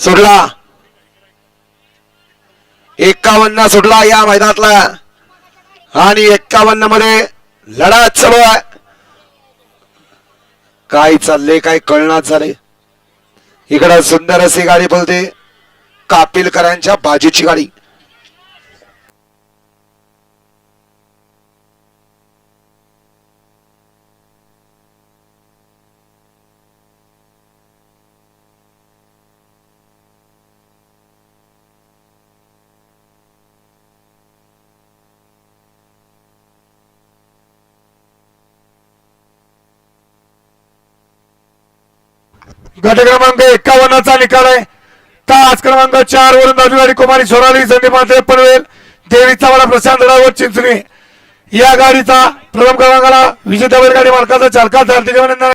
सुटला. एक्कावन्न सुटला या मैदानातला. आणि एक्कावन्नमध्ये लढा चालू आहे. काय चालले काय कळणार झाले इकडं सुंदर अशी गाडी बोलते. कापिलकरांच्या बाजूची गाडी. गट क्रमांक एकावन्नचा निकाल आहे. तास क्रमांक चार वरून दादूवाडी कुमारी सोनाली संदीप मात्रे पनवेल देवीचा वाडा प्रशांत रावत चिंचणी या गाडीचा प्रथम क्रमांकाला विजेत्या बैलगाडी मालकाचा चालकाचा